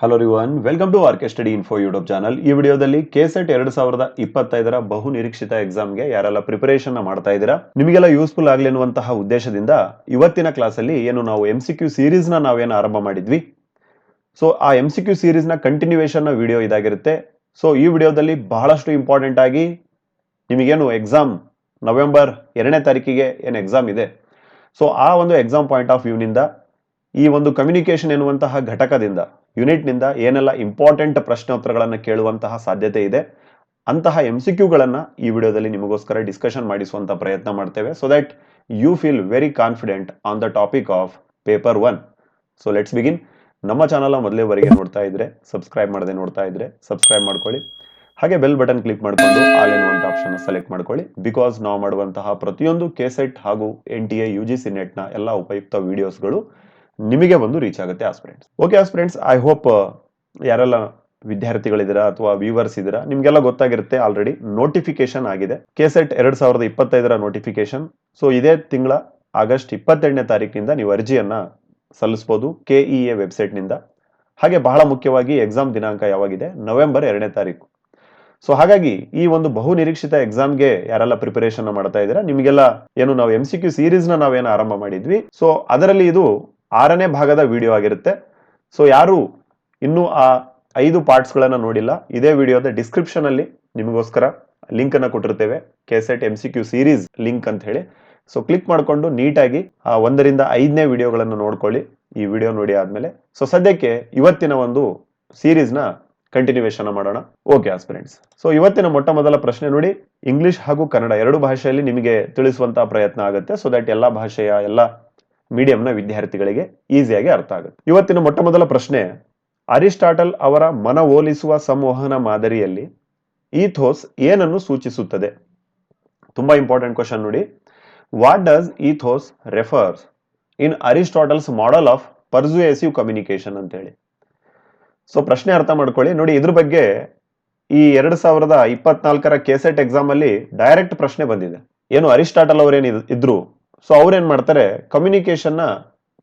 Hello everyone welcome to RK study info YouTube channel ಈ ವಿಡಿಯೋದಲ್ಲಿ KSET ಎರಡು ಸಾವಿರದ ಇಪ್ಪತ್ತೈದರ ಬಹು ನಿರೀಕ್ಷಿತ ಎಕ್ಸಾಮ್ಗೆ ಯಾರೆಲ್ಲ ಪ್ರಿಪರೇಷನ್ ಮಾಡ್ತಾ ಇದ್ದೀರಾ? ನಿಮಗೆಲ್ಲ ಯೂಸ್ಫುಲ್ ಆಗಲಿ ಅನ್ನುವಂತಹ ಉದ್ದೇಶದಿಂದ ಇವತ್ತಿನ ಕ್ಲಾಸಲ್ಲಿ ಏನು ನಾವು ಎಂ ಸಿ ಕ್ಯೂ ಸೀರೀಸ್ನ ನಾವೇನು ಆರಂಭ ಮಾಡಿದ್ವಿ. ಸೊ ಆ ಎಂ ಸಿ ಕ್ಯೂ ಸೀರೀಸ್ನ ಕಂಟಿನ್ಯೂಯೇಷನ್ ವಿಡಿಯೋ ಇದಾಗಿರುತ್ತೆ. ಸೊ ಈ ವಿಡಿಯೋದಲ್ಲಿ ಬಹಳಷ್ಟು ಇಂಪಾರ್ಟೆಂಟ್ ಆಗಿ ನಿಮಗೇನು ಎಕ್ಸಾಮ್ ನವೆಂಬರ್ ಎರಡನೇ ತಾರೀಕಿಗೆ ಏನು ಎಕ್ಸಾಮ್ ಇದೆ. ಸೊ ಆ ಒಂದು ಎಕ್ಸಾಮ್ ಪಾಯಿಂಟ್ ಆಫ್ ವ್ಯೂನಿಂದ ಈ ಒಂದು ಕಮ್ಯುನಿಕೇಷನ್ ಎನ್ನುವಂತಹ ಘಟಕದಿಂದ ಯೂನಿಟ್ನಿಂದ ಏನೆಲ್ಲ ಇಂಪಾರ್ಟೆಂಟ್ ಪ್ರಶ್ನೋತ್ತರಗಳನ್ನು ಕೇಳುವಂತಹ ಸಾಧ್ಯತೆ ಇದೆ, ಅಂತಹ ಎಂ ಸಿ ಕ್ಯೂಗಳನ್ನು ಈ ವಿಡಿಯೋದಲ್ಲಿ ನಿಮಗೋಸ್ಕರ ಡಿಸ್ಕಷನ್ ಮಾಡಿಸುವಂಥ ಪ್ರಯತ್ನ ಮಾಡ್ತೇವೆ. So that you feel very confident on the topic of paper one so let's begin ನಮ್ಮ ಚಾನಲ್ ಮೊದಲೇವರೆಗೆ ನೋಡ್ತಾ ಇದ್ರೆ ಸಬ್ಸ್ಕ್ರೈಬ್ ಮಾಡದೆ ನೋಡ್ತಾ ಇದ್ರೆ ಸಬ್ಸ್ಕ್ರೈಬ್ ಮಾಡ್ಕೊಳ್ಳಿ. ಹಾಗೆ ಬೆಲ್ ಬಟನ್ ಕ್ಲಿಕ್ ಮಾಡಿಕೊಂಡು ಆಲ್ ಎನ್ನುವಂಥ ಆಪ್ಷನ್ ಸೆಲೆಕ್ಟ್ ಮಾಡ್ಕೊಳ್ಳಿ. ಬಿಕಾಸ್ ನಾವು ಮಾಡುವಂತಹ ಪ್ರತಿಯೊಂದು ಕೆಸೆಟ್ ಹಾಗೂ N T A U G C ನೆಟ್ನ ಎಲ್ಲ ಉಪಯುಕ್ತ ವಿಡಿಯೋಸ್ಗಳು ನಿಮಗೆ ಬಂದು ರೀಚ್ ಆಗುತ್ತೆ aspirants okay aspirants I hope ಯಾರೆಲ್ಲ ವಿದ್ಯಾರ್ಥಿಗಳಿದ್ದೀರಾ ಅಥವಾ ವ್ಯೂವರ್ಸ್ ಇದ್ದೀರಾ, ನಿಮ್ಗೆಲ್ಲ ಗೊತ್ತಾಗಿರುತ್ತೆ ಆಲ್ರೆಡಿ ನೋಟಿಫಿಕೇಶನ್ ಆಗಿದೆ. ಕೆಸೆಟ್ ಎರಡ್ ಸಾವಿರದ ಇಪ್ಪತ್ತೈದರ ನೋಟಿಫಿಕೇಶನ್ ಸೊ ಇದೇ ತಿಂಗಳ ಆಗಸ್ಟ್ ಇಪ್ಪತ್ತೆರಡನೇ ತಾರೀಕಿನಿಂದ ನೀವು ಅರ್ಜಿಯನ್ನ ಸಲ್ಲಿಸಬಹುದು ಕೆಇ ಎ ವೆಬ್ಸೈಟ್ನಿಂದ ಹಾಗೆ ಬಹಳ ಮುಖ್ಯವಾಗಿ ಎಕ್ಸಾಮ್ ದಿನಾಂಕ ಯಾವಾಗಿದೆ? ನವೆಂಬರ್ ಎರಡನೇ ತಾರೀಕು. ಸೊ ಹಾಗಾಗಿ ಈ ಒಂದು ಬಹು ನಿರೀಕ್ಷಿತ ಎಕ್ಸಾಮ್ಗೆ ಯಾರೆಲ್ಲ ಪ್ರಿಪರೇಷನ್ ಮಾಡ್ತಾ ಇದ್ದೀರಾ, ನಿಮಗೆಲ್ಲ ಏನು, ನಾವು ಎಂ ಸಿ ಕ್ಯೂ ಸೀರೀಸ್ನ ನಾವೇನು ಆರಂಭ ಮಾಡಿದ್ವಿ. ಸೊ ಅದರಲ್ಲಿ ಇದು ಆರನೇ ಭಾಗದ ವಿಡಿಯೋ ಆಗಿರುತ್ತೆ. ಸೊ ಯಾರು ಇನ್ನೂ ಆ ಐದು ಪಾರ್ಟ್ಸ್ಗಳನ್ನು ನೋಡಿಲ್ಲ. ಇದೇ ವಿಡಿಯೋದ ಡಿಸ್ಕ್ರಿಪ್ಷನ್ ಅಲ್ಲಿ ನಿಮಗೋಸ್ಕರ ಲಿಂಕ್ ಅನ್ನ ಕೊಟ್ಟಿರ್ತೇವೆ. KSET M C Q series link ಅಂತ ಹೇಳಿ. ಸೊ ಕ್ಲಿಕ್ ಮಾಡಿಕೊಂಡು ನೀಟಾಗಿ ಆ ಒಂದರಿಂದ ಐದನೇ ವಿಡಿಯೋಗಳನ್ನು ನೋಡ್ಕೊಳ್ಳಿ. ಈ ವಿಡಿಯೋ ನೋಡಿ ಆದಮೇಲೆ. ಸೊ ಸದ್ಯಕ್ಕೆ ಇವತ್ತಿನ ಒಂದು ಸೀರೀಸ್ನ ಕಂಟಿನ್ಯೂವೇಶನ್ ಮಾಡೋಣ. ಓಕೆ ಆಸ್ಪಿರೆಂಟ್ಸ್ ಸೊ ಇವತ್ತಿನ ಮೊಟ್ಟ ಮೊದಲ ಪ್ರಶ್ನೆ ನೋಡಿ ಇಂಗ್ಲಿಷ್ ಹಾಗೂ ಕನ್ನಡ ಎರಡು ಭಾಷೆಯಲ್ಲಿ ನಿಮಗೆ ತಿಳಿಸುವಂತಹ ಪ್ರಯತ್ನ ಆಗುತ್ತೆ. ಸೊ ದಟ್ ಎಲ್ಲ ಭಾಷೆಯ ಎಲ್ಲ ಮೀಡಿಯಂನ ವಿದ್ಯಾರ್ಥಿಗಳಿಗೆ ಈಸಿಯಾಗಿ ಅರ್ಥ ಆಗುತ್ತೆ. ಇವತ್ತಿನ ಮೊಟ್ಟ ಮೊದಲ ಪ್ರಶ್ನೆ, ಅರಿಸ್ಟಾಟಲ್ ಅವರ ಮನವೊಲಿಸುವ ಸಂವಹನ ಮಾದರಿಯಲ್ಲಿ ಈಥೋಸ್ ಏನನ್ನು ಸೂಚಿಸುತ್ತದೆ? ತುಂಬಾ ಇಂಪಾರ್ಟೆಂಟ್ ಕ್ವಶನ್ ನೋಡಿ. What does ethos refers in Aristotle's model of persuasive communication ಅಂತ ಹೇಳಿ ಸೊ ಪ್ರಶ್ನೆ ಅರ್ಥ ಮಾಡ್ಕೊಳ್ಳಿ. ನೋಡಿ, ಇದ್ರ ಬಗ್ಗೆ ಈ ಎರಡು ಸಾವಿರದ ಇಪ್ಪತ್ನಾಲ್ಕರ ಕೆಸೆಟ್ ಎಕ್ಸಾಮ್ ಅಲ್ಲಿ ಡೈರೆಕ್ಟ್ ಪ್ರಶ್ನೆ ಬಂದಿದೆ. ಏನು, ಅರಿಸ್ಟಾಟಲ್ ಅವರೇನು ಇದ್ರು? ಸೊ ಅವ್ರೇನ್ ಮಾಡ್ತಾರೆ? ಕಮ್ಯುನಿಕೇಶನ್ನ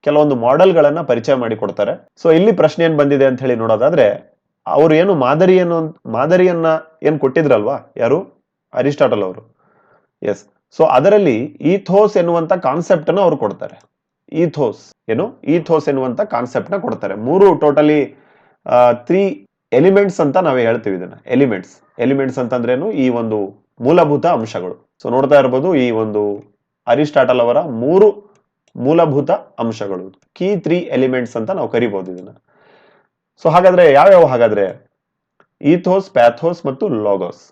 ಕೆಲವೊಂದು ಮಾಡೆಲ್ ಗಳನ್ನ ಪರಿಚಯ ಮಾಡಿ ಕೊಡ್ತಾರೆ. ಸೊ ಇಲ್ಲಿ ಪ್ರಶ್ನೆ ಏನ್ ಬಂದಿದೆ ಅಂತ ಹೇಳಿ ನೋಡೋದಾದ್ರೆ, ಅವ್ರು ಏನು ಮಾದರಿಯನ್ನು, ಮಾದರಿಯನ್ನ ಏನ್ ಕೊಟ್ಟಿದ್ರಲ್ವಾ? ಯಾರು? ಅರಿಸ್ಟಾಟಲ್ ಅವರು. ಎಸ್ ಸೊ ಅದರಲ್ಲಿ ಈಥೋಸ್ ಎನ್ನುವಂತ ಕಾನ್ಸೆಪ್ಟ್ ಅನ್ನು ಅವ್ರು ಕೊಡ್ತಾರೆ. ಈಥೋಸ್ ಏನು? ಈಥೋಸ್ ಎನ್ನುವಂತ ಕಾನ್ಸೆಪ್ಟ್ನ ಕೊಡ್ತಾರೆ. ಮೂರು ಟೋಟಲಿ ತ್ರೀ ಎಲಿಮೆಂಟ್ಸ್ ಅಂತ ನಾವೇ ಹೇಳ್ತೀವಿ ಇದನ್ನ. ಎಲಿಮೆಂಟ್ಸ್ ಎಲಿಮೆಂಟ್ಸ್ ಅಂತಂದ್ರೇನು ಈ ಒಂದು ಮೂಲಭೂತ ಅಂಶಗಳು. ಸೊ ನೋಡ್ತಾ ಇರ್ಬೋದು ಈ ಒಂದು ಅರಿಸ್ಟಾಟಲ್ ಅವರ ಮೂರು ಮೂಲಭೂತ ಅಂಶಗಳು ಕೀ ತ್ರೀ ಎಲಿಮೆಂಟ್ಸ್ ಅಂತ ನಾವು ಕರಿಬಹುದು ಇದನ್ನ. ಸೊ ಹಾಗಾದ್ರೆ ಯಾವ್ಯಾವ ಹಾಗಾದ್ರೆ? ಈಥೋಸ್ ಪ್ಯಾಥೋಸ್ ಮತ್ತು ಲೋಗೋಸ್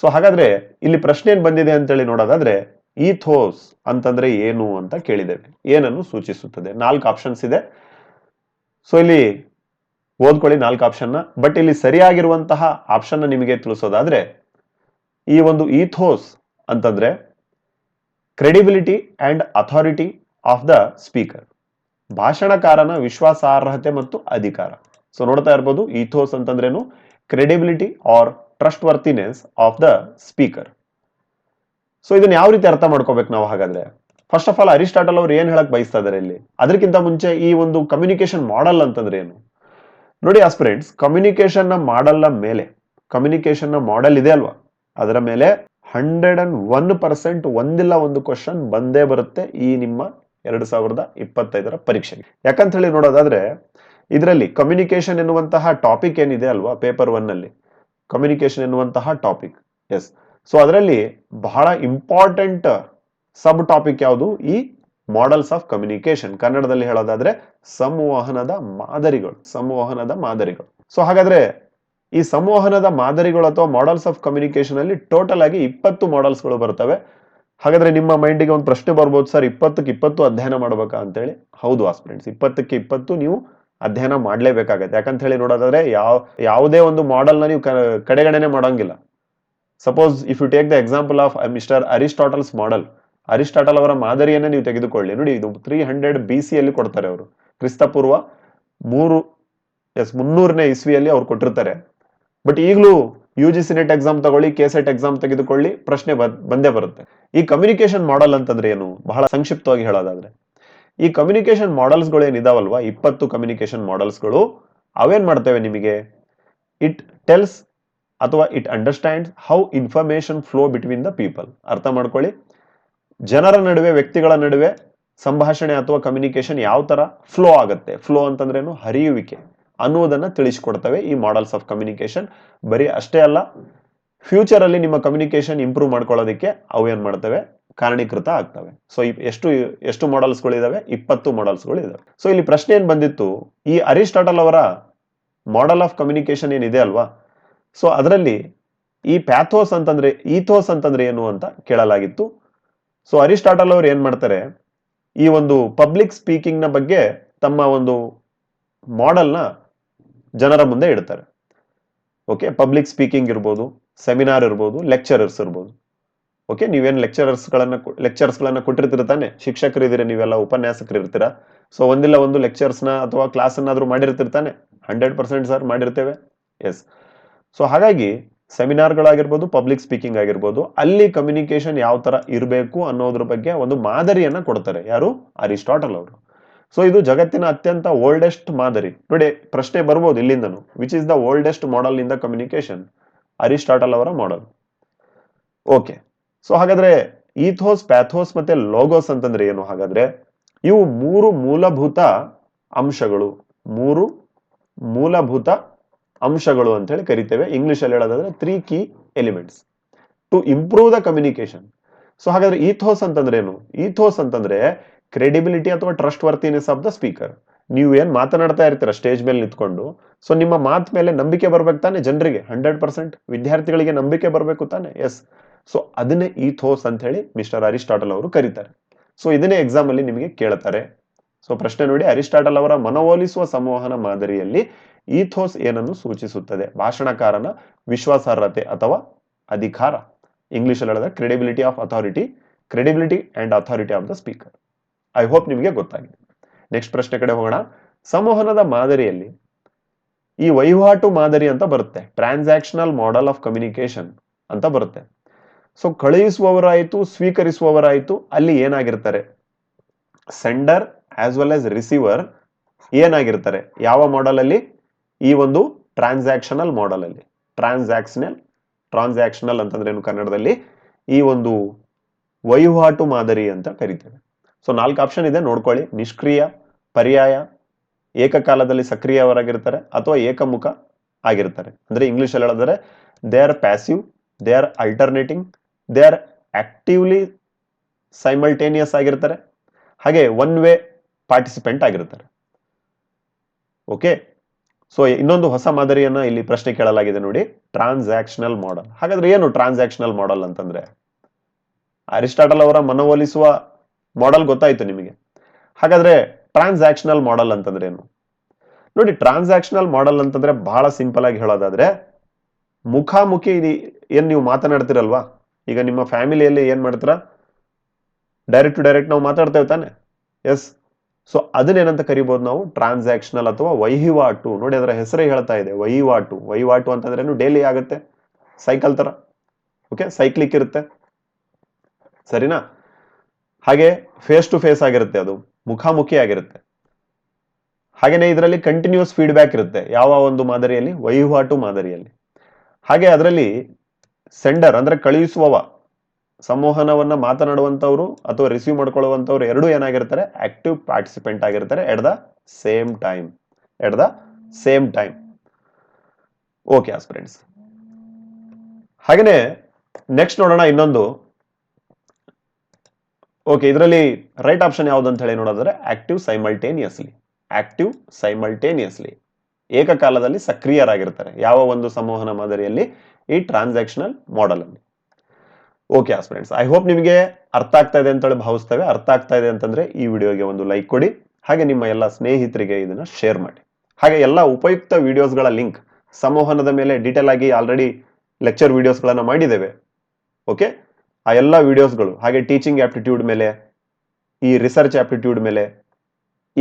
ಸೊ ಹಾಗಾದ್ರೆ ಇಲ್ಲಿ ಪ್ರಶ್ನೆ ಏನ್ ಬಂದಿದೆ ಅಂತೇಳಿ ನೋಡೋದಾದ್ರೆ ಈಥೋಸ್ ಅಂತಂದ್ರೆ ಏನು ಅಂತ ಕೇಳಿದ್ದೇವೆ. ಏನನ್ನು ಸೂಚಿಸುತ್ತದೆ? ನಾಲ್ಕು ಆಪ್ಷನ್ಸ್ ಇದೆ. ಸೊ ಇಲ್ಲಿ ಓದ್ಕೊಳ್ಳಿ ನಾಲ್ಕು ಆಪ್ಷನ್ ಬಟ್ ಇಲ್ಲಿ ಸರಿಯಾಗಿರುವಂತಹ ಆಪ್ಷನ್ ನಿಮಗೆ ತಿಳಿಸೋದಾದ್ರೆ ಈ ಒಂದು ಈಥೋಸ್ ಅಂತಂದ್ರೆ credibility and authority of the speaker ಭಾಷಣಕಾರನ ವಿಶ್ವಾಸಾರ್ಹತೆ ಮತ್ತು ಅಧಿಕಾರ. ಸೊ ನೋಡ್ತಾ ಇರ್ಬೋದು ಈಥೋಸ್ ಅಂತಂದ್ರೇನು? Credibility or trustworthiness of the speaker so ಇದನ್ನ ಯಾವ ರೀತಿ ಅರ್ಥ ಮಾಡ್ಕೋಬೇಕು ನಾವು ಹಾಗಾದ್ರೆ? ಫಸ್ಟ್ ಆಫ್ ಆಲ್ ಅರಿಸ್ಟಾಟಲ್ ಅವ್ರು ಏನ್ ಹೇಳಕ್ ಬಯಸ್ತಾ ಇದಾರೆ ಇಲ್ಲಿ? ಅದಕ್ಕಿಂತ ಮುಂಚೆ ಈ ಒಂದು ಕಮ್ಯುನಿಕೇಶನ್ ಮಾಡಲ್ ಅಂತಂದ್ರೆ ಏನು ನೋಡಿ ಆಸ್ಪಿರೆಂಟ್ಸ್ ಕಮ್ಯುನಿಕೇಶನ್ನ ಮಾಡಲ್ ಮೇಲೆ ಕಮ್ಯುನಿಕೇಶನ್ನ ಮಾಡೆಲ್ ಇದೆ ಅಲ್ವಾ? ಅದರ ಮೇಲೆ ಹಂಡ್ರೆಡ್ ಅಂಡ್ ಒನ್ ಪರ್ಸೆಂಟ್ ಒಂದಿಲ್ಲ ಒಂದು ಕ್ವಶನ್ ಬಂದೇ ಬರುತ್ತೆ ಈ ನಿಮ್ಮ ಎರಡು ಸಾವಿರದ ಇಪ್ಪತ್ತೈದರ ಪರೀಕ್ಷೆಗೆ. ಯಾಕಂತ ಹೇಳಿ ನೋಡೋದಾದ್ರೆ, ಇದರಲ್ಲಿ ಕಮ್ಯುನಿಕೇಶನ್ ಎನ್ನುವಂತಹ ಟಾಪಿಕ್ ಏನಿದೆ ಅಲ್ವಾ ಪೇಪರ್ ಒನ್ ಅಲ್ಲಿ? ಕಮ್ಯುನಿಕೇಶನ್ ಎನ್ನುವಂತಹ ಟಾಪಿಕ್ ಎಸ್ ಸೊ ಅದರಲ್ಲಿ ಬಹಳ ಇಂಪಾರ್ಟೆಂಟ್ ಸಬ್ ಟಾಪಿಕ್ ಯಾವುದು? ಈ ಮಾಡೆಲ್ಸ್ ಆಫ್ ಕಮ್ಯುನಿಕೇಶನ್ ಕನ್ನಡದಲ್ಲಿ ಹೇಳೋದಾದ್ರೆ, ಸಂವಹನದ ಮಾದರಿಗಳು ಸಂವಹನದ ಮಾದರಿಗಳು. ಸೊ ಹಾಗಾದ್ರೆ ಈ ಸಂವಹನದ ಮಾದರಿಗಳು ಅಥವಾ ಮಾಡೆಲ್ಸ್ ಆಫ್ ಕಮ್ಯುನಿಕೇಶನ್ ಅಲ್ಲಿ ಟೋಟಲ್ ಆಗಿ ಇಪ್ಪತ್ತು ಮಾಡೆಲ್ಸ್ಗಳು ಬರ್ತವೆ. ಹಾಗಾದ್ರೆ ನಿಮ್ಮ ಮೈಂಡಿಗೆ ಒಂದು ಪ್ರಶ್ನೆ ಬರ್ಬೋದು, ಸರ್, ಇಪ್ಪತ್ತಕ್ಕೆ ಇಪ್ಪತ್ತು ಅಧ್ಯಯನ ಮಾಡ್ಬೇಕಾ? ಅಂತೇಳಿ ಹೌದು ಆಸ್ಪಿರೆಂಟ್ಸ್ ಇಪ್ಪತ್ತಕ್ಕೆ ಇಪ್ಪತ್ತು ನೀವು ಅಧ್ಯಯನ ಮಾಡಲೇಬೇಕಾಗತ್ತೆ. ಯಾಕಂತ ಹೇಳಿ ನೋಡೋದಾದ್ರೆ, ಯಾವ, ಯಾವುದೇ ಒಂದು ಮಾಡಲ್ನ ನೀವು ಕಡೆಗಣನೆ ಮಾಡೋಂಗಿಲ್ಲ. Suppose if you take the example of mister Aristotle's model Aristotle ಅವರ ಮಾದರಿಯನ್ನ ನೀವು ತೆಗೆದುಕೊಳ್ಳಿ. ನೋಡಿ, ಇದು ತ್ರೀ ಹಂಡ್ರೆಡ್ ಬಿ ಸಿಯಲ್ಲಿ ಕೊಡ್ತಾರೆ ಅವರು. ಕ್ರಿಸ್ತಪೂರ್ವ ಮೂರು ಎಸ್ ಮುನ್ನೂರನೇ ಇಸ್ವಿಯಲ್ಲಿ ಅವ್ರು ಕೊಟ್ಟಿರ್ತಾರೆ. ಬಟ್ ಈಗಲೂ U G C NET exam ತಗೊಳ್ಳಿ ಕೆ ಸೆಟ್ ಎಕ್ಸಾಮ್ ತೆಗೆದುಕೊಳ್ಳಿ, ಪ್ರಶ್ನೆ ಬಂದೇ ಬರುತ್ತೆ. ಈ ಕಮ್ಯುನಿಕೇಶನ್ ಮಾಡೆಲ್ ಅಂತಂದ್ರೆ ಏನು? ಬಹಳ ಸಂಕ್ಷಿಪ್ತವಾಗಿ ಹೇಳೋದಾದ್ರೆ. ಈ ಕಮ್ಯುನಿಕೇಶನ್ ಮಾಡೆಲ್ಸ್ಗಳು ಏನಿದಾವಲ್ವಾ ಇಪ್ಪತ್ತು ಕಮ್ಯುನಿಕೇಶನ್ ಮಾಡೆಲ್ಸ್ಗಳು ಅವೇನ್ ಮಾಡ್ತೇವೆ ನಿಮಗೆ? ಇಟ್ ಟೆಲ್ಸ್ ಅಥವಾ it understand how information flow between the people ಅರ್ಥ ಮಾಡ್ಕೊಳ್ಳಿ. ಜನರ ನಡುವೆ, ವ್ಯಕ್ತಿಗಳ ನಡುವೆ ಸಂಭಾಷಣೆ ಅಥವಾ ಕಮ್ಯುನಿಕೇಶನ್ ಯಾವ ತರ ಫ್ಲೋ ಆಗುತ್ತೆ ಫ್ಲೋ ಅಂತಂದ್ರೇನು ಹರಿಯುವಿಕೆ. ಅನ್ನುವುದನ್ನ ತಿಳಿಸ್ಕೊಡ್ತವೆ ಈ ಮಾಡಲ್ಸ್ ಆಫ್ ಕಮ್ಯುನಿಕೇಶನ್ ಬರೀ ಅಷ್ಟೇ ಅಲ್ಲ ಫ್ಯೂಚರ್ ಅಲ್ಲಿ ನಿಮ್ಮ ಕಮ್ಯುನಿಕೇಶನ್ ಇಂಪ್ರೂವ್ ಮಾಡ್ಕೊಳ್ಳೋದಕ್ಕೆ ಅವು ಏನ್ ಮಾಡ್ತವೆ? ಕಾರಣೀಕೃತ ಆಗ್ತವೆ. ಸೊ ಎಷ್ಟು ಎಷ್ಟು ಮಾಡಲ್ಸ್ಗಳು ಇದಾವೆ ಇಪ್ಪತ್ತು ಮಾಡಲ್ಸ್ಗಳು ಇದಾವೆ ಸೊ ಇಲ್ಲಿ ಪ್ರಶ್ನೆ ಏನು ಬಂದಿತ್ತು? ಈ ಅರಿಸ್ಟಾಟಲ್ ಅವರ ಮಾಡೆಲ್ ಆಫ್ ಕಮ್ಯುನಿಕೇಶನ್ ಏನಿದೆ ಅಲ್ವಾ? ಸೊ ಅದರಲ್ಲಿ ಈ ಪ್ಯಾಥೋಸ್ ಅಂತಂದ್ರೆ ಈಥೋಸ್ ಅಂತಂದ್ರೆ ಏನು ಅಂತ ಕೇಳಲಾಗಿತ್ತು. ಸೊ ಅರಿಸ್ಟಾಟಲ್ ಅವರು ಏನು ಮಾಡ್ತಾರೆ? ಈ ಒಂದು ಪಬ್ಲಿಕ್ ಸ್ಪೀಕಿಂಗ್ನ ಬಗ್ಗೆ ತಮ್ಮ ಒಂದು ಮಾಡೆಲ್ನ ಜನರ ಮುಂದೆ ಇಡ್ತಾರೆ. ಓಕೆ ಪಬ್ಲಿಕ್ ಸ್ಪೀಕಿಂಗ್ ಇರ್ಬೋದು ಸೆಮಿನಾರ್ ಇರ್ಬೋದು ಲೆಕ್ಚರರ್ಸ್ ಇರ್ಬೋದು. ಓಕೆ ನೀವೇನು ಲೆಕ್ಚರರ್ಸ್ ಗಳನ್ನ ಲೆಕ್ಚರ್ಸ್ ಗಳನ್ನ ಕೊಟ್ಟಿರ್ತೀರ ತಾನೆ? ಶಿಕ್ಷಕರು ಇದೀರ ನೀವೆಲ್ಲ ಉಪನ್ಯಾಸಕರು ಇರ್ತೀರಾ. ಸೊ ಒಂದಿಲ್ಲ ಒಂದು ಲೆಕ್ಚರ್ಸ್ನ ಅಥವಾ ಕ್ಲಾಸ್ ಅನ್ನಾದ್ರೂ ಮಾಡಿರ್ತಿರ್ತಾನೆ ಹಂಡ್ರೆಡ್ ಪರ್ಸೆಂಟ್ ಸರ್ ಮಾಡಿರ್ತೇವೆ. ಎಸ್ ಸೊ ಹಾಗಾಗಿ ಸೆಮಿನಾರ್ಗಳಾಗಿರ್ಬೋದು ಪಬ್ಲಿಕ್ ಸ್ಪೀಕಿಂಗ್ ಆಗಿರ್ಬೋದು, ಅಲ್ಲಿ ಕಮ್ಯುನಿಕೇಶನ್ ಯಾವ ತರ ಇರಬೇಕು ಅನ್ನೋದ್ರ ಬಗ್ಗೆ ಒಂದು ಮಾದರಿಯನ್ನ ಕೊಡ್ತಾರೆ. ಯಾರು? ಅರಿಸ್ಟಾಟಲ್ ಅವರು. ಸೊ ಇದು ಜಗತ್ತಿನ ಅತ್ಯಂತ ಓಲ್ಡೆಸ್ಟ್ ಮಾದರಿ. ನೋಡಿ, ಪ್ರಶ್ನೆ ಬರ್ಬೋದು ಇಲ್ಲಿಂದನು which is the oldest model in the communication Aristotle ಅವರ ಮಾಡೆಲ್ ಓಕೆ ಸೊ ಹಾಗಾದ್ರೆ ಈಥೋಸ್ ಪ್ಯಾಥೋಸ್ ಮತ್ತೆ ಲೋಗೋಸ್ ಅಂತಂದ್ರೆ ಏನು? ಹಾಗಾದ್ರೆ ಇವು ಮೂರು ಮೂಲಭೂತ ಅಂಶಗಳು, ಮೂರು ಮೂಲಭೂತ ಅಂಶಗಳು ಅಂತ ಹೇಳಿ ಕರಿತೇವೆ. ಇಂಗ್ಲಿಷ್ ಅಲ್ಲಿ ಹೇಳೋದಾದ್ರೆ three key elements to improve the communication so ಹಾಗಾದ್ರೆ ಈಥೋಸ್ ಅಂತಂದ್ರೆ ಏನು? ಈಥೋಸ್ ಅಂತಂದ್ರೆ ಕ್ರೆಡಿಬಿಲಿಟಿ ಅಥವಾ trustworthiness of the speaker ನೀವು ಏನು ಮಾತನಾಡ್ತಾ ಇರ್ತೀರ ಸ್ಟೇಜ್ ಮೇಲೆ ನಿಂತ್ಕೊಂಡು ಸೊ ನಿಮ್ಮ ಮಾತ್ ಮೇಲೆ ನಂಬಿಕೆ ಬರ್ಬೇಕು ತಾನೆ ಜನರಿಗೆ? ಹಂಡ್ರೆಡ್ ಪರ್ಸೆಂಟ್ ವಿದ್ಯಾರ್ಥಿಗಳಿಗೆ ನಂಬಿಕೆ ಬರಬೇಕು ತಾನೆ? ಎಸ್ ಸೊ ಅದನ್ನೇ ಈಥೋಸ್ ಅಂತ ಹೇಳಿ ಮಿಸ್ಟರ್ ಅರಿಸ್ಟಾಟಲ್ ಅವರು ಕರೀತಾರೆ. ಸೊ ಇದನ್ನೇ ಎಕ್ಸಾಮ್ ಅಲ್ಲಿ ನಿಮಗೆ ಕೇಳ್ತಾರೆ. ಸೊ ಪ್ರಶ್ನೆ ನೋಡಿ, ಅರಿಸ್ಟಾಟಲ್ ಅವರ ಮನವೊಲಿಸುವ ಸಂವಹನ ಮಾದರಿಯಲ್ಲಿ ಈ ಥೋಸ್ ಏನನ್ನು ಸೂಚಿಸುತ್ತದೆ? ಭಾಷಣಕಾರನ ವಿಶ್ವಾಸಾರ್ಹತೆ ಅಥವಾ ಅಧಿಕಾರ? ಇಂಗ್ಲಿಷ್ ಅಲ್ಲಿ ಹೇಳಿದ credibility of authority credibility and authority of the speaker I hope ನಿಮಗೆ ಗೊತ್ತಾಗಿದೆ. ನೆಕ್ಸ್ಟ್ ಪ್ರಶ್ನೆ ಕಡೆ ಹೋಗೋಣ. ಸಂವಹನದ ಮಾದರಿಯಲ್ಲಿ ಈ ವಹಿವಾಟು ಮಾದರಿ ಅಂತ ಬರುತ್ತೆ. ಟ್ರಾನ್ಸಾಕ್ಷನಲ್ ಮಾಡೆಲ್ ಆಫ್ ಕಮ್ಯುನಿಕೇಶನ್ ಅಂತ ಬರುತ್ತೆ. ಸೊ ಕಳುಹಿಸುವವರಾಯಿತು, ಸ್ವೀಕರಿಸುವವರಾಯಿತು, ಅಲ್ಲಿ ಏನಾಗಿರ್ತಾರೆ? Sender as well as receiver ಏನಾಗಿರ್ತಾರೆ? ಯಾವ ಮಾಡೆಲ್ ಅಲ್ಲಿ? ಈ ಒಂದು ಟ್ರಾನ್ಸಾಕ್ಷನಲ್ ಮಾಡೆಲ್ ಅಲ್ಲಿ. ಟ್ರಾನ್ಸಾಕ್ಷನಲ್ ಟ್ರಾನ್ಸಾಕ್ಷನಲ್ ಅಂತಂದ್ರೆ ಏನು ಕನ್ನಡದಲ್ಲಿ? ಈ ಒಂದು ವಹಿವಾಟು ಮಾದರಿ ಅಂತ ಕರಿತೇವೆ. ಸೊ ನಾಲ್ಕು ಆಪ್ಷನ್ ಇದೆ, ನೋಡ್ಕೊಳ್ಳಿ. ನಿಷ್ಕ್ರಿಯ, ಪರ್ಯಾಯ, ಏಕಕಾಲದಲ್ಲಿ ಸಕ್ರಿಯವರಾಗಿರ್ತಾರೆ ಅಥವಾ ಏಕಮುಖ ಆಗಿರ್ತಾರೆ ಅಂದ್ರೆ ಇಂಗ್ಲಿಷ್ ಅಲ್ಲಿ ಹೇಳಿದ್ರೆ they are passive they are alternating they are actively simultaneous ಆಗಿರ್ತಾರೆ ಹಾಗೆ ಒನ್ ವೇ ಪಾರ್ಟಿಸಿಪೆಂಟ್ ಆಗಿರ್ತಾರೆ ಓಕೆ ಸೊ ಇನ್ನೊಂದು ಹೊಸ ಮಾದರಿಯನ್ನ ಇಲ್ಲಿ ಪ್ರಶ್ನೆ ಕೇಳಲಾಗಿದೆ ನೋಡಿ. ಟ್ರಾನ್ಸಾಕ್ಷನಲ್ ಮಾಡೆಲ್ ಹಾಗಾದ್ರೆ ಏನು ಟ್ರಾನ್ಸಾಕ್ಷನಲ್ ಮಾಡೆಲ್ ಅಂತಂದ್ರೆ? ಅರಿಸ್ಟಾಟಲ್ ಅವರ ಮನವೊಲಿಸುವ ಮಾಡೆಲ್ ಗೊತ್ತಾಯ್ತು ನಿಮಗೆ. ಹಾಗಾದ್ರೆ ಟ್ರಾನ್ಸಾಕ್ಷನಲ್ ಮಾಡೆಲ್ ಅಂತಂದ್ರೆ ಏನು? ನೋಡಿ ಟ್ರಾನ್ಸಾಕ್ಷನಲ್ ಮಾಡೆಲ್ ಅಂತಂದ್ರೆ ಬಹಳ ಸಿಂಪಲ್ ಆಗಿ ಹೇಳೋದಾದ್ರೆ, ಮುಖಾಮುಖಿ ಏನ್ ನೀವು ಮಾತನಾಡ್ತಿರಲ್ವಾ? ಈಗ ನಿಮ್ಮ ಫ್ಯಾಮಿಲಿಯಲ್ಲಿ ಏನ್ ಮಾಡ್ತೀರ? ಡೈರೆಕ್ಟ್ ಟು ಡೈರೆಕ್ಟ್ ನಾವು ಮಾತಾಡ್ತೇವೆ ತಾನೆ? ಎಸ್ ಸೊ ಅದನ್ನೇನಂತ ಕರಿಬಹುದು ನಾವು? ಟ್ರಾನ್ಸಾಕ್ಷನಲ್ ಅಥವಾ ವಹಿವಾಟು. ನೋಡಿ, ಅದರ ಹೆಸರೇ ಹೇಳ್ತಾ ಇದೆ, ವಹಿವಾಟು. ವಹಿವಾಟು ಅಂತಂದ್ರೆ ಡೈಲಿ ಆಗುತ್ತೆ. ಸೈಕಲ್ ತರ ಓಕೆ ಸೈಕ್ಲಿಕ್ ಇರುತ್ತೆ. ಸರಿನಾ? ಹಾಗೆ ಫೇಸ್ ಟು ಫೇಸ್ ಆಗಿರುತ್ತೆ ಅದು, ಮುಖಾಮುಖಿ ಆಗಿರುತ್ತೆ. ಹಾಗೇನೆ ಇದರಲ್ಲಿ ಕಂಟಿನ್ಯೂಸ್ ಫೀಡ್ಬ್ಯಾಕ್ ಇರುತ್ತೆ, ಯಾವ ಒಂದು ಮಾದರಿಯಲ್ಲಿ? ವಹಿವಾಟು ಮಾದರಿಯಲ್ಲಿ. ಹಾಗೆ ಅದರಲ್ಲಿ ಸೆಂಡರ್ ಅಂದ್ರೆ ಕಳುಹಿಸುವವ, ಸಂವಹನವನ್ನ ಮಾತನಾಡುವಂತವ್ರು ಅಥವಾ ರಿಸೀವ್ ಮಾಡ್ಕೊಳ್ಳುವಂಥವ್ರು ಎರಡೂ ಏನಾಗಿರ್ತಾರೆ? ಆಕ್ಟಿವ್ ಪಾರ್ಟಿಸಿಪೆಂಟ್ ಆಗಿರ್ತಾರೆ at the same time at the same time okay aspirants ಹಾಗೇನೆ ನೆಕ್ಸ್ಟ್ ನೋಡೋಣ ಇನ್ನೊಂದು. ಓಕೆ ಇದರಲ್ಲಿ ರೈಟ್ ಆಪ್ಷನ್ ಯಾವ್ದು ಅಂತ ಹೇಳಿ ನೋಡೋದಾದ್ರೆ ಆಕ್ಟಿವ್ ಸೈಮಲ್ಟೇನಿಯಸ್ಲಿ ಆಕ್ಟಿವ್ ಸೈಮಲ್ಟೇನಿಯಸ್ಲಿ ಏಕಕಾಲದಲ್ಲಿ ಸಕ್ರಿಯರಾಗಿರ್ತಾರೆ ಯಾವ ಒಂದು ಸಂವಹನ ಮಾದರಿಯಲ್ಲಿ? ಈ ಟ್ರಾನ್ಸಾಕ್ಷನಲ್ ಮಾಡೆಲ್ ಅಲ್ಲಿ. ಓಕೆ ಫ್ರೆಂಡ್ಸ್ ಐ ಹೋಪ್ ನಿಮಗೆ ಅರ್ಥ ಆಗ್ತಾ ಇದೆ ಅಂತೇಳಿ ಭಾವಿಸ್ತೇವೆ. ಅರ್ಥ ಆಗ್ತಾ ಇದೆ ಅಂತಂದ್ರೆ ಈ ವಿಡಿಯೋಗೆ ಒಂದು ಲೈಕ್ ಕೊಡಿ. ಹಾಗೆ ನಿಮ್ಮ ಎಲ್ಲ ಸ್ನೇಹಿತರಿಗೆ ಇದನ್ನ ಶೇರ್ ಮಾಡಿ. ಹಾಗೆ ಎಲ್ಲ ಉಪಯುಕ್ತ ವಿಡಿಯೋಸ್ಗಳ ಲಿಂಕ್ ಸಂವಹನದ ಮೇಲೆ ಡೀಟೇಲ್ ಆಗಿ ಆಲ್ರೆಡಿ ಲೆಕ್ಚರ್ ವಿಡಿಯೋಸ್ಗಳನ್ನ ಮಾಡಿದ್ದೇವೆ. ಓಕೆ ಆ ಎಲ್ಲ ವಿಡಿಯೋಸ್ಗಳು ಹಾಗೆ ಟೀಚಿಂಗ್ ಆಪ್ಟಿಟ್ಯೂಡ್ ಮೇಲೆ, ಈ ರಿಸರ್ಚ್ ಆಪ್ಟಿಟ್ಯೂಡ್ ಮೇಲೆ,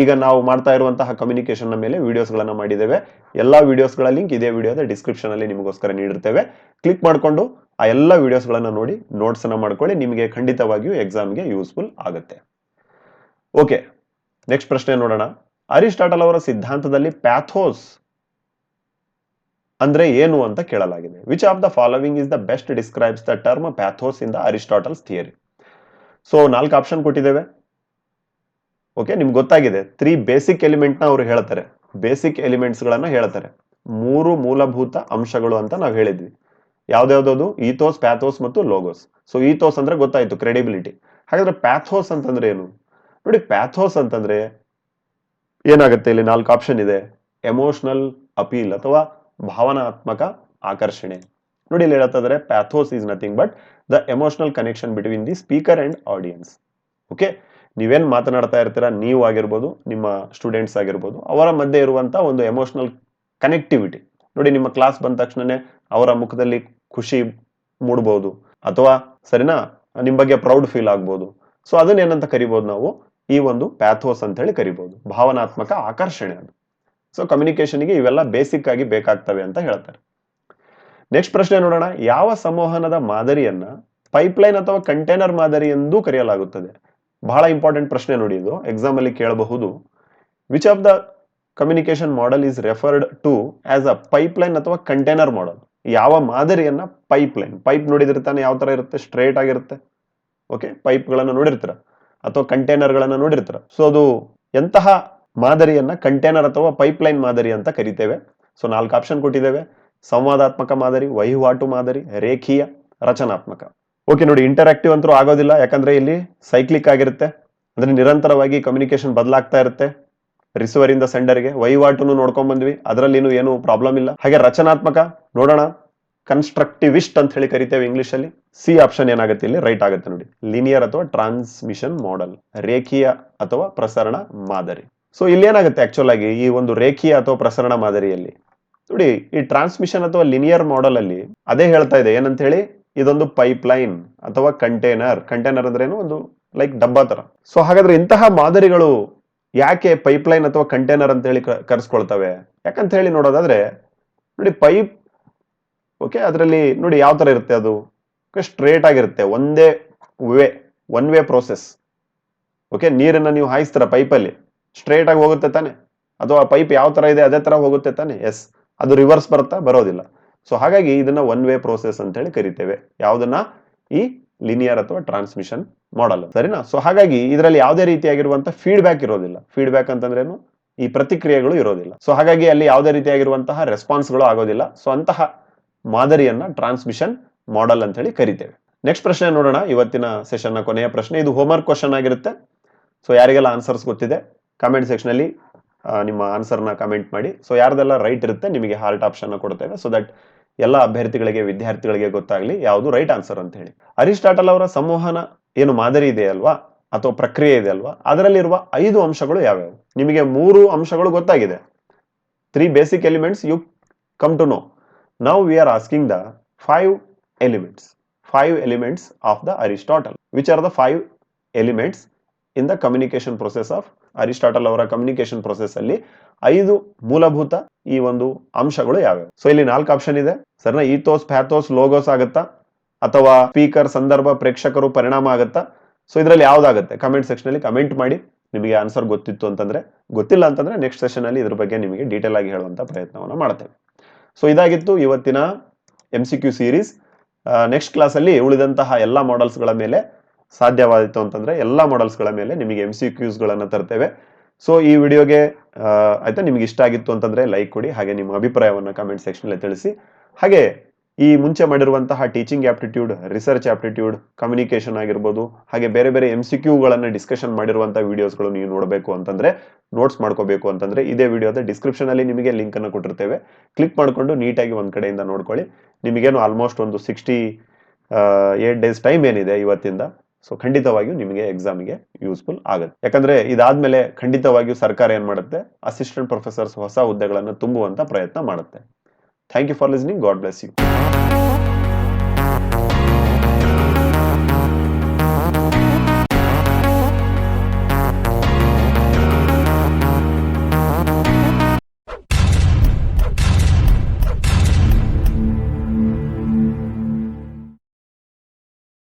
ಈಗ ನಾವು ಮಾಡ್ತಾ ಇರುವಂತಹ ಕಮ್ಯುನಿಕೇಶನ್ ಮೇಲೆ ವಿಡಿಯೋಸ್ಗಳನ್ನು ಮಾಡಿದ್ದೇವೆ. ಎಲ್ಲ ವಿಡಿಯೋಸ್ಗಳ ಲಿಂಕ್ ಇದೇ ವಿಡಿಯೋದ ಡಿಸ್ಕ್ರಿಪ್ಷನ್ ಅಲ್ಲಿ ನಿಮಗೋಸ್ಕರ ನೀಡಿರ್ತೇವೆ. ಕ್ಲಿಕ್ ಮಾಡಿಕೊಂಡು ಆ ಎಲ್ಲ ವಿಡಿಯೋಸ್ಗಳನ್ನು ನೋಡಿ ನೋಟ್ಸ್ ಅನ್ನ ಮಾಡ್ಕೊಳ್ಳಿ, ನಿಮಗೆ ಖಂಡಿತವಾಗಿಯೂ ಎಕ್ಸಾಮ್ಗೆ ಯೂಸ್ಫುಲ್ ಆಗುತ್ತೆ. ಓಕೆ ನೆಕ್ಸ್ಟ್ ಪ್ರಶ್ನೆ ನೋಡೋಣ. ಅರಿಸ್ಟಾಟಲ್ ಅವರ ಸಿದ್ಧಾಂತದಲ್ಲಿ ಪ್ಯಾಥೋಸ್ ಅಂದ್ರೆ ಏನು ಅಂತ ಕೇಳಲಾಗಿದೆ. Which of the following is the best describes the term pathos in the Aristotle's theory so ನಾಲ್ಕು ಆಪ್ಷನ್ ಕೊಟ್ಟಿದ್ದೇವೆ. ಓಕೆ ನಿಮ್ಗೆ ಗೊತ್ತಾಗಿದೆ. ತ್ರೀ ಬೇಸಿಕ್ ಎಲಿಮೆಂಟ್ನ ಅವರು ಹೇಳ್ತಾರೆ. ಬೇಸಿಕ್ ಎಲಿಮೆಂಟ್ಸ್ ಗಳನ್ನ ಹೇಳ್ತಾರೆ. ಮೂರು ಮೂಲಭೂತ ಅಂಶಗಳು ಅಂತ ನಾವು ಹೇಳಿದ್ವಿ. ಯಾವ್ದ್ಯಾವ್ದು ಈಥೋಸ್ ಪ್ಯಾಥೋಸ್ ಮತ್ತು ಲೋಗೋಸ್ ಸೊ ಈಥೋಸ್ ಅಂದ್ರೆ ಗೊತ್ತಾಯ್ತು ಕ್ರೆಡಿಬಿಲಿಟಿ ಹಾಗಾದ್ರೆ ಪ್ಯಾಥೋಸ್ ಅಂತಂದ್ರೆ ಏನು? ನೋಡಿ ಪ್ಯಾಥೋಸ್ ಅಂತಂದ್ರೆ ಏನಾಗುತ್ತೆ? ಇಲ್ಲಿ ನಾಲ್ಕು ಆಪ್ಷನ್ ಇದೆ. ಎಮೋಷನಲ್ ಅಪೀಲ್ ಅಥವಾ ಭಾವನಾತ್ಮಕ ಆಕರ್ಷಣೆ. ನೋಡಿ ಇಲ್ಲಿ ಹೇಳತ್ತಾದ್ರೆ pathos is nothing but the emotional connection between the speaker and audience okay ನೀವೇನ್ ಮಾತನಾಡ್ತಾ ಇರ್ತೀರಾ? ನೀವು ಆಗಿರ್ಬೋದು, ನಿಮ್ಮ ಸ್ಟೂಡೆಂಟ್ಸ್ ಆಗಿರ್ಬೋದು, ಅವರ ಮಧ್ಯೆ ಇರುವಂತ ಒಂದು ಎಮೋಷನಲ್ ಕನೆಕ್ಟಿವಿಟಿ ನೋಡಿ ನಿಮ್ಮ ಕ್ಲಾಸ್ ಬಂದ ತಕ್ಷಣನೇ ಅವರ ಮುಖದಲ್ಲಿ ಖುಷಿ ಮೂಡಬಹುದು ಅಥವಾ ಸರಿನಾ? ನಿಮ್ ಬಗ್ಗೆ ಪ್ರೌಡ್ ಫೀಲ್ ಆಗ್ಬೋದು. ಸೊ ಅದನ್ನ ಏನಂತ ಕರಿಬಹುದು ನಾವು? ಈ ಒಂದು ಪ್ಯಾಥೋಸ್ ಅಂತ ಹೇಳಿ ಕರಿಬಹುದು ಭಾವನಾತ್ಮಕ ಆಕರ್ಷಣೆ ಅದು ಸೊ ಕಮ್ಯುನಿಕೇಶನ್ಗೆ ಇವೆಲ್ಲ ಬೇಸಿಕ್ ಆಗಿ ಬೇಕಾಗ್ತವೆ ಅಂತ ಹೇಳ್ತಾರೆ. ನೆಕ್ಸ್ಟ್ ಪ್ರಶ್ನೆ ನೋಡೋಣ. ಯಾವ ಸಂವಹನದ ಮಾದರಿಯನ್ನ ಪೈಪ್ಲೈನ್ ಅಥವಾ ಕಂಟೈನರ್ ಮಾದರಿ ಎಂದು ಕರೆಯಲಾಗುತ್ತದೆ? ಬಹಳ ಇಂಪಾರ್ಟೆಂಟ್ ಪ್ರಶ್ನೆ ನೋಡಿ ಇದು. ಎಕ್ಸಾಮ್ ಅಲ್ಲಿ ಕೇಳಬಹುದು. Which of the communication model is referred to as a pipeline ಅಥವಾ ಕಂಟೈನರ್ ಮಾಡೆಲ್ ಯಾವ ಮಾದರಿಯನ್ನ ಪೈಪ್ಲೈನ್ ಪೈಪ್ ನೋಡಿದಿರ್ತಾನೆ ಯಾವ ತರ ಇರುತ್ತೆ? ಸ್ಟ್ರೇಟ್ ಆಗಿರುತ್ತೆ. ಓಕೆ ಪೈಪ್ಗಳನ್ನು ನೋಡಿರ್ತೀರ? ಅಥವಾ ಕಂಟೈನರ್ ಗಳನ್ನ ನೋಡಿರ್ತೀರ? ಸೊ ಅದು ಎಂತಹ ಮಾದರಿಯನ್ನ ಕಂಟೈನರ್ ಅಥವಾ ಪೈಪ್ಲೈನ್ ಮಾದರಿ ಅಂತ ಕರಿತೇವೆ. ಸೊ ನಾಲ್ಕು ಆಪ್ಷನ್ ಕೊಟ್ಟಿದ್ದೇವೆ. ಸಂವಾದಾತ್ಮಕ ಮಾದರಿ, ವಹಿವಾಟು ಮಾದರಿ, ರೇಖೀಯ, ರಚನಾತ್ಮಕ. ಓಕೆ ನೋಡಿ ಇಂಟರಾಕ್ಟಿವ್ ಅಂತೂ ಆಗೋದಿಲ್ಲ. ಯಾಕಂದ್ರೆ ಇಲ್ಲಿ ಸೈಕ್ಲಿಕ್ ಆಗಿರುತ್ತೆ. ಅಂದ್ರೆ ನಿರಂತರವಾಗಿ ಕಮ್ಯುನಿಕೇಶನ್ ಬದಲಾಗ್ತಾ ಇರುತ್ತೆ. ರಿಸೀವರ್ ಇಂದ ಸೆಂಡರ್ಗೆ ವಹಿವಾಟುನು ನೋಡ್ಕೊಂಡ್ ಬಂದ್ವಿ. ಅದರಲ್ಲಿ ಏನು ಪ್ರಾಬ್ಲಮ್ ಇಲ್ಲ. ಹಾಗೆ ರಚನಾತ್ಮಕ, ನೋಡೋಣ ಕನ್ಸ್ಟ್ರಕ್ಟಿವಿಸ್ಟ್ ಅಂತ ಹೇಳಿ ಕರಿತೇವೆ ಇಂಗ್ಲಿಷ್ ಅಲ್ಲಿ. ಸಿ ಆಪ್ಷನ್ ಏನಾಗುತ್ತೆ ಇಲ್ಲಿ? ರೈಟ್ ಆಗುತ್ತೆ ನೋಡಿ. ಲಿನಿಯರ್ ಅಥವಾ ಟ್ರಾನ್ಸ್ಮಿಷನ್ ಮಾಡೆಲ್ ರೇಖೀಯ ಅಥವಾ ಪ್ರಸರಣ ಮಾದರಿ. ಸೊ ಇಲ್ಲಿ ಏನಾಗುತ್ತೆ ಆಕ್ಚುಲ್ ಆಗಿ ಈ ಒಂದು ರೇಖೀಯ ಅಥವಾ ಪ್ರಸರಣ ಮಾದರಿಯಲ್ಲಿ? ನೋಡಿ, ಈ ಟ್ರಾನ್ಸ್ಮಿಷನ್ ಅಥವಾ ಲಿನಿಯರ್ ಮಾಡೆಲ್ ಅಲ್ಲಿ ಅದೇ ಹೇಳ್ತಾ ಇದೆ. ಏನಂತ ಹೇಳಿ ಇದೊಂದು ಪೈಪ್ ಲೈನ್ ಅಥವಾ ಕಂಟೈನರ್ ಕಂಟೈನರ್ ಅಂದ್ರೆ ಏನು ಒಂದು ಲೈಕ್ ಡಬ್ಬಾ ತರ. ಸೊ ಹಾಗಾದ್ರೆ ಇಂತಹ ಮಾದರಿಗಳು ಯಾಕೆ ಪೈಪ್ ಲೈನ್ ಅಥವಾ ಕಂಟೈನರ್ ಅಂತ ಹೇಳಿ ಕರೆಸ್ಕೊಳ್ತವೆ? ಯಾಕಂತ ಹೇಳಿ ನೋಡೋದಾದ್ರೆ, ನೋಡಿ ಪೈಪ್ ಓಕೆ ಅದರಲ್ಲಿ ನೋಡಿ ಯಾವ ತರ ಇರುತ್ತೆ ಅದು? ಸ್ಟ್ರೇಟ್ ಆಗಿರುತ್ತೆ. ಒಂದೇ way one way process okay ನೀರನ್ನ ನೀವು ಹಾಯಿಸ್ತೀರ ಪೈಪಲ್ಲಿ ಸ್ಟ್ರೇಟ್ ಆಗಿ ಹೋಗುತ್ತೆ ತಾನೆ. ಅಥವಾ ಪೈಪ್ ಯಾವ ತರ ಇದೆ ಅದೇ ತರ ಹೋಗುತ್ತೆ ತಾನೆ. ಎಸ್ ಅದು ರಿವರ್ಸ್ ಬರುತ್ತಾ? ಬರೋದಿಲ್ಲ. ಸೊ ಹಾಗಾಗಿ ಇದನ್ನ ಒನ್ ವೇ ಪ್ರೋಸೆಸ್ ಅಂತ ಹೇಳಿ ಕರಿತೇವೆ. ಯಾವ್ದನ್ನ? ಈ ಲಿನಿಯರ್ ಅಥವಾ ಟ್ರಾನ್ಸ್ಮಿಷನ್ ಮಾಡಲ್ ಸರಿನಾ? ಸೊ ಹಾಗಾಗಿ ಇದರಲ್ಲಿ ಯಾವುದೇ ರೀತಿಯಾಗಿರುವಂತ ಫೀಡ್ಬ್ಯಾಕ್ ಇರೋದಿಲ್ಲ. ಫೀಡ್ಬ್ಯಾಕ್ ಅಂತಂದ್ರೇನು ಈ ಪ್ರತಿಕ್ರಿಯೆಗಳು ಇರೋದಿಲ್ಲ. ಸೊ ಹಾಗಾಗಿ ಅಲ್ಲಿ ಯಾವುದೇ ರೀತಿಯಾಗಿರುವಂತಹ ರೆಸ್ಪಾನ್ಸ್ಗಳು ಆಗೋದಿಲ್ಲ. ಸೊ ಅಂತಹ ಮಾದರಿಯನ್ನ ಟ್ರಾನ್ಸ್ಮಿಷನ್ ಮಾಡೆಲ್ ಅಂತ ಹೇಳಿ ಕರಿತೇವೆ. ನೆಕ್ಸ್ಟ್ ಪ್ರಶ್ನೆ ನೋಡೋಣ. ಇವತ್ತಿನ ಸೆಷನ್ನ ಕೊನೆಯ ಪ್ರಶ್ನೆ. ಇದು ಹೋಮ್ವರ್ಕ್ ಕ್ವಶನ್ ಆಗಿರುತ್ತೆ. ಸೊ ಯಾರಿಗೆಲ್ಲ ಆನ್ಸರ್ಸ್ ಗೊತ್ತಿದೆ? ಕಮೆಂಟ್ ಸೆಕ್ಷನ್ ಅಲ್ಲಿ ನಿಮ್ಮ ಆನ್ಸರ್ನ ಕಮೆಂಟ್ ಮಾಡಿ. ಸೊ ಯಾರ್ದೆಲ್ಲ ರೈಟ್ ಇರುತ್ತೆ, ನಿಮಗೆ ಹಾರ್ಟ್ ಆಪ್ಷನ್ ಕೊಡ್ತೇವೆ. ಸೊ ದಟ್ ಎಲ್ಲ ಅಭ್ಯರ್ಥಿಗಳಿಗೆ, ವಿದ್ಯಾರ್ಥಿಗಳಿಗೆ ಗೊತ್ತಾಗ್ಲಿ, ಯಾವುದು ರೈಟ್ ಆನ್ಸರ್ ಅಂತ ಹೇಳಿ. ಅರಿಸ್ಟಾಟಲ್ ಅವರ ಸಂವಹನ ಏನು ಮಾದರಿ ಇದೆ ಅಲ್ವಾ? ಅಥವಾ ಪ್ರಕ್ರಿಯೆ ಇದೆ ಅಲ್ವಾ? ಅದರಲ್ಲಿರುವ ಐದು ಅಂಶಗಳು ಯಾವ್ಯಾವು? ನಿಮಗೆ ಮೂರು ಅಂಶಗಳು ಗೊತ್ತಾಗಿದೆ. Three basic elements you come to know now we are asking the five elements five elements of the Aristotle which are the five elements in the communication process of Aristotle ಅವರ ಕಮ್ಯುನಿಕೇಶನ್ ಪ್ರೊಸೆಸ್ ಅಲ್ಲಿ ಐದು ಮೂಲಭೂತ ಈ ಒಂದು ಅಂಶಗಳು ಯಾವ್ಯಾವ? So ಇಲ್ಲಿ ನಾಲ್ಕು ಆಪ್ಷನ್ ಇದೆ. ಸರ್ನ ಈಥೋಸ್ ಪ್ಯಾಥೋಸ್ ಲೋಗೋಸ್ ಆಗುತ್ತಾ? ಅಥವಾ ಸ್ಪೀಕರ್ ಸಂದರ್ಭ, ಪ್ರೇಕ್ಷಕರು ಪರಿಣಾಮ ಆಗುತ್ತಾ? ಸೊ ಇದರಲ್ಲಿ ಯಾವ್ದಾಗುತ್ತೆ? ಕಮೆಂಟ್ ಸೆಕ್ಷನ್ ಅಲ್ಲಿ ಕಮೆಂಟ್ ಮಾಡಿ ನಿಮಗೆ ಆನ್ಸರ್ ಗೊತ್ತಿತ್ತು ಅಂತಂದ್ರೆ, ಗೊತ್ತಿಲ್ಲ ಅಂತಂದ್ರೆ ನೆಕ್ಸ್ಟ್ ಸೆಷನ್ ಅಲ್ಲಿ ಇದ್ರ ಬಗ್ಗೆ ನಿಮಗೆ ಡೀಟೇಲ್ ಆಗಿ ಹೇಳುವಂತ ಪ್ರಯತ್ನವನ್ನು ಮಾಡ್ತೇವೆ. ಸೊ ಇದಾಗಿತ್ತು ಇವತ್ತಿನ M C Q series next class ಅಲ್ಲಿ ಉಳಿದಂತಹ ಎಲ್ಲ ಮಾಡೆಲ್ಸ್ಗಳ ಮೇಲೆ ಸಾಧ್ಯವಾಯಿತು ಅಂತಂದರೆ ಎಲ್ಲ ಮಾಡೆಲ್ಸ್ಗಳ ಮೇಲೆ ನಿಮಗೆ ಎಂ ಸಿ ಕ್ಯೂಸ್ಗಳನ್ನು ತರ್ತೇವೆ. ಸೊ ಈ ವಿಡಿಯೋಗೆ ಆಯಿತಾ? ನಿಮಗೆ ಇಷ್ಟ ಆಗಿತ್ತು ಅಂತಂದ್ರೆ ಲೈಕ್ ಕೊಡಿ, ಹಾಗೆ ನಿಮ್ಮ ಅಭಿಪ್ರಾಯವನ್ನು ಕಮೆಂಟ್ ಸೆಕ್ಷನ್ ಅಲ್ಲಿ ತಿಳಿಸಿ. ಹಾಗೆ, ಈ ಮುಂಚೆ ಮಾಡಿರುವಂತಹ teaching aptitude research aptitude communication ಆಗಿರ್ಬೋದು, ಹಾಗೆ ಬೇರೆ ಬೇರೆ ಎಂ ಸಿ ಕ್ಯೂಗಳನ್ನು ಡಿಸ್ಕಷನ್ ಮಾಡಿರುವಂಥ ವೀಡಿಯೋಸ್ಗಳು ನೀವು ನೋಡಬೇಕು ಅಂತಂದ್ರೆ ನೋಟ್ಸ್ ಮಾಡ್ಕೋಬೇಕು ಅಂತಂದ್ರೆ ಇದೇ ವಿಡಿಯೋದ ಡಿಸ್ಕ್ರಿಪ್ಷನ್ ಅಲ್ಲಿ ನಿಮಗೆ ಲಿಂಕ್ ಅನ್ನು ಕೊಟ್ಟಿರ್ತೇವೆ. ಕ್ಲಿಕ್ ಮಾಡಿಕೊಂಡು ನೀಟಾಗಿ ಒಂದು ಕಡೆಯಿಂದ ನೋಡ್ಕೊಳ್ಳಿ. ನಿಮಗೇನು ಆಲ್ಮೋಸ್ಟ್ ಒಂದು ಸಿಕ್ಸ್ಟಿ ಏಟ್ ಡೇಸ್ ಟೈಮ್ ಏನಿದೆ ಇವತ್ತಿಂದ? ಸೊ ಖಂಡಿತವಾಗಿಯೂ ನಿಮಗೆ ಎಕ್ಸಾಮಿಗೆ ಯೂಸ್ಫುಲ್ ಆಗುತ್ತೆ. ಯಾಕಂದ್ರೆ ಇದಾದ್ಮೇಲೆ ಖಂಡಿತವಾಗಿಯೂ ಸರ್ಕಾರ ಏನ್ ಮಾಡುತ್ತೆ? ಅಸಿಸ್ಟೆಂಟ್ ಪ್ರೊಫೆಸರ್ಸ್ ಹೊಸ ಹುದ್ದೆಗಳನ್ನು ತುಂಬುವಂತ ಪ್ರಯತ್ನ ಮಾಡುತ್ತೆ. Thank you for listening God bless you